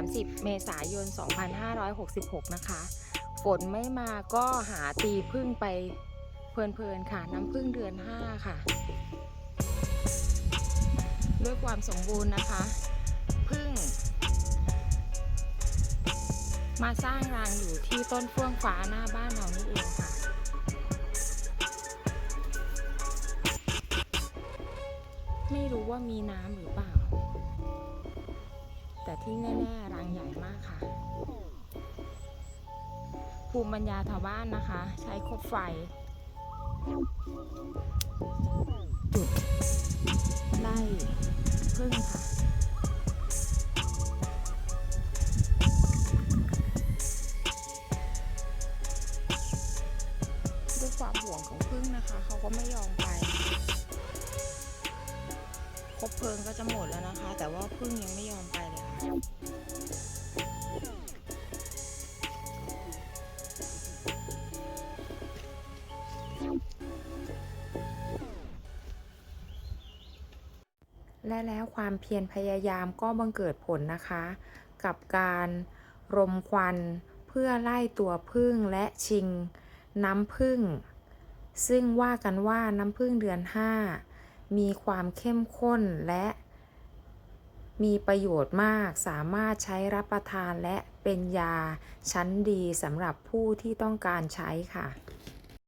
30 เมษายน 2566 นะคะ ฝนไม่มาก็หาตีพึ่งไปเพลินๆค่ะ น้ำพึ่งเดือน 5 ค่ะ ด้วยความสมบูรณ์นะคะ พึ่ง มาสร้างรังอยู่ที่ต้นเฟื่องฟ้าหน้าบ้านเรานี่เองค่ะไม่รู้ว่ามีน้ำหรือเปล่า แต่ที่แน่ๆรังใหญ่มากค่ะ ภูมิปัญญาชาวบ้านนะคะ ใช้คบไฟ จุดไล่พึ่งค่ะด้วยความห่วงของพึ่งนะคะ เขาก็ไม่ยอมไปคบเพลิงก็จะหมดแล้วนะคะ แต่ว่าพึ่งยังไม่ยอมไปเลย และแล้วความเพียรพยายามก็บังเกิดผลนะคะ กับการรมควันเพื่อไล่ตัวพึ่งและชิงน้ำพึ่ง ซึ่งว่ากันว่าน้ำพึ่งเดือน 5 มีความเข้มข้นและ มีประโยชน์มากสามารถใช้รับประทานและเป็นยาชั้นดีสำหรับผู้ที่ต้องการใช้ค่ะ